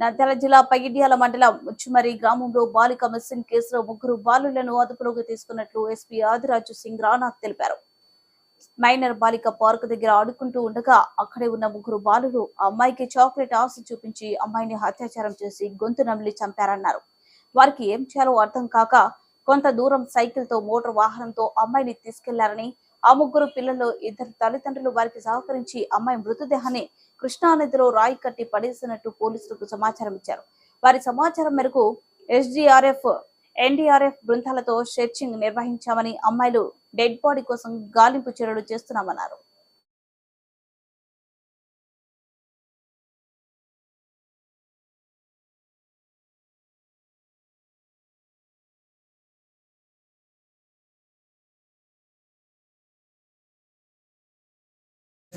నంద్యాల జిల్లా పగిడ్యాల మండలం ముచ్చుమరి గ్రామంలో బాలిక మిస్సింగ్ కేసులో ముగ్గురు బాలులను అదుపులోకి తీసుకున్నట్లు ఎస్పీ ఆదిరాజు సింగ్ రానాథ్ తెలిపారు. మైనర్ బాలిక పార్క్ దగ్గర ఆడుకుంటూ ఉండగా అక్కడే ఉన్న ముగ్గురు బాలులు అమ్మాయికి చాక్లెట్ ఆశ చూపించి అమ్మాయిని అత్యాచారం చేసి గొంతు నమిలి చంపారన్నారు. వారికి ఏం చేయాలో అర్థం కాక కొంత దూరం సైకిల్తో మోటార్ వాహనంతో అమ్మాయిని తీసుకెళ్ళారని ఆ ముగ్గురు పిల్లలు ఇద్దరు తల్లిదండ్రులు వారికి సహకరించి అమ్మాయి మృతదేహాన్ని కృష్ణానదిలో రాయి కట్టి పడేసినట్టు పోలీసులకు సమాచారం ఇచ్చారు. వారి సమాచారం మేరకు ఎస్డిఆర్ఎఫ్ ఎన్డీఆర్ఎఫ్ బృందాలతో సెర్చింగ్ నిర్వహించామని అమ్మాయిలు డెడ్ బాడీ కోసం గాలింపు చర్యలు చేస్తున్నామన్నారు.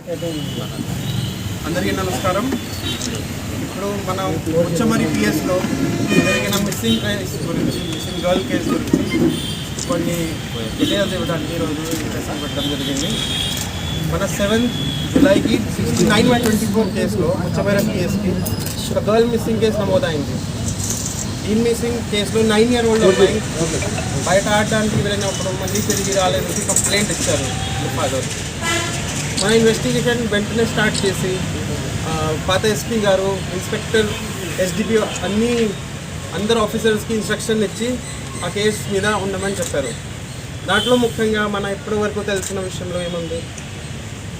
అందరికీ నమస్కారం. ఇప్పుడు మనం ఉచ్చమరి పిఎస్లో జరిగిన మిస్సింగ్ కేస్ గురించి మిస్సింగ్ గర్ల్ కేసు గురించి కొన్ని డీటెయిల్స్ ఇవ్వడానికి ఈరోజు ఇంట్రెస్ట్ పెట్టడం జరిగింది. మన seventh జూలైకి sixty nine by twenty four కేసులో ఉచ్చమరి పిఎస్కి ఒక గర్ల్ మిస్సింగ్ కేసు నమోదైంది. ఈ మిస్సింగ్ కేసులో నైన్ ఇయర్ ఓల్డ్ అమ్మాయి బయట ఆడడానికి వెళ్ళినప్పుడు మళ్ళీ తిరిగి రాలేదని కంప్లైంట్ ఇచ్చారు. ఫాదర్ మన ఇన్వెస్టిగేషన్ వెంటనే స్టార్ట్ చేసి పాత ఎస్పీ గారు ఇన్స్పెక్టర్ ఎస్డిపి అన్ని అందరు ఆఫీసర్స్కి ఇన్స్ట్రక్షన్ ఇచ్చి ఆ కేసు మీద ఉండమని చెప్పారు. దాంట్లో ముఖ్యంగా మన ఇప్పటి వరకు తెలిసిన విషయంలో ఏముంది?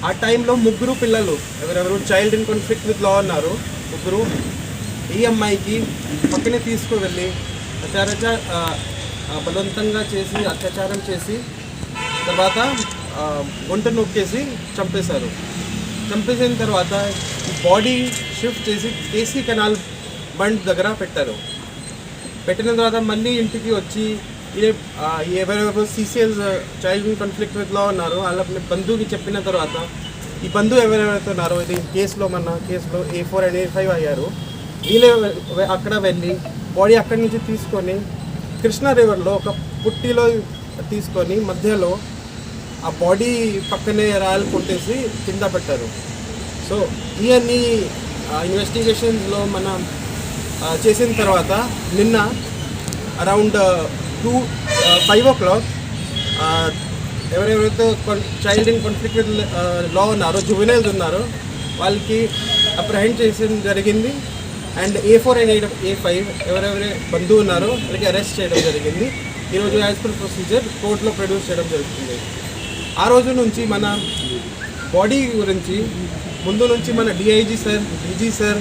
ఆ టైంలో ముగ్గురు పిల్లలు ఎవరెవరు child in conflict with law ఉన్నారు ముగ్గురు ఈ అమ్మాయికి పక్కనే తీసుకువెళ్ళి అత్యాచార బలవంతంగా చేసి అత్యాచారం చేసి తర్వాత ఒంట నొక్కేసి చంపేశారు. చంపేసిన తర్వాత బాడీ షిఫ్ట్ చేసి కేసీ కెనాల్ బండ్ దగ్గర పెట్టారు. పెట్టిన తర్వాత మళ్ళీ ఇంటికి వచ్చి ఎవరెవరు సీసీఎల్ చైల్డ్ ఇన్ కాన్ఫ్లిక్ట్ విత్లో ఉన్నారో వాళ్ళ బంధువుకి చెప్పిన తర్వాత ఈ బంధువు ఎవరెవరైతే ఉన్నారో ఇది కేసులో మన కేసులో A four and A five అయ్యారు. వీళ్ళే అక్కడ వెళ్ళి బాడీ అక్కడి నుంచి తీసుకొని కృష్ణా రివర్లో ఒక పుట్టిలో తీసుకొని మధ్యలో ఆ బాడీ పక్కనే రాయలు కొట్టేసి కింద పెట్టారు. సో ఇవన్నీ ఇన్వెస్టిగేషన్స్లో మనం చేసిన తర్వాత నిన్న around two five o'clock ఎవరెవరైతే child in conflict with law ఉన్నారో జువెనైల్స్ ఉన్నారో వాళ్ళకి అప్రహెండ్ చేసిన జరిగింది. And A four and eight A five ఎవరెవరి బంధువు ఉన్నారో వాళ్ళకి అరెస్ట్ చేయడం జరిగింది. ఈరోజు యాజ్ పర్ ప్రొసీజర్ కోర్టులో ప్రొడ్యూస్ చేయడం జరుగుతుంది. ఆ రోజు నుంచి మన బాడీ గురించి ముందు నుంచి మన డిఐజీ సార్ డీజీ సార్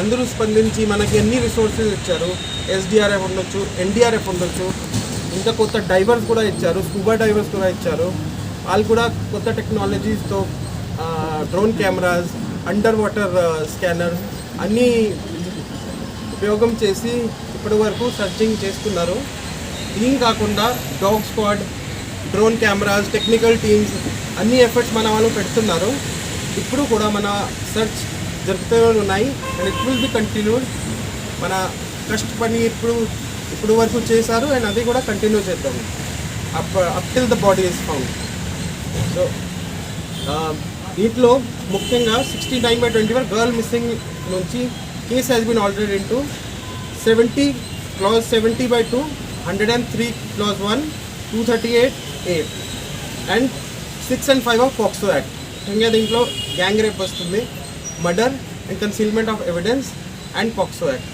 అందరూ స్పందించి మనకి ఎన్ని రిసోర్సెస్ ఇచ్చారు? ఎస్డిఆర్ఎఫ్ ఉండొచ్చు ఎన్డీఆర్ఎఫ్ ఉండొచ్చు ఇంకా కొత్త డైవర్స్ కూడా ఇచ్చారు స్కూబా డైవర్స్ కూడా ఇచ్చారు. వాళ్ళు కూడా కొత్త టెక్నాలజీస్తో drone cameras under water scanners అన్నీ ఉపయోగం చేసి ఇప్పటి వరకు సర్చింగ్ చేస్తున్నారు. దీని కాకుండా dog squad drone cameras technical teams అన్ని ఎఫర్ట్స్ మన వాళ్ళు పెడుతున్నారు. ఇప్పుడు కూడా మన సెర్చ్ జరుగుతూనే ఉన్నాయి. And it will be continued మన కష్టపడి ఇప్పుడు ఇప్పుడు వరకు చేశారు. అండ్ అది కూడా కంటిన్యూ చేద్దాం. Up up till the body is found so దీంట్లో ముఖ్యంగా sixty nine by twenty one girl missing నుంచి case has been already into seventy clause seventy by two hundred and three clause one two thirty eight A. And six and five of POCSO act ఇంకా దీంట్లో gang rape వస్తుంది murder and concealment of evidence and POCSO act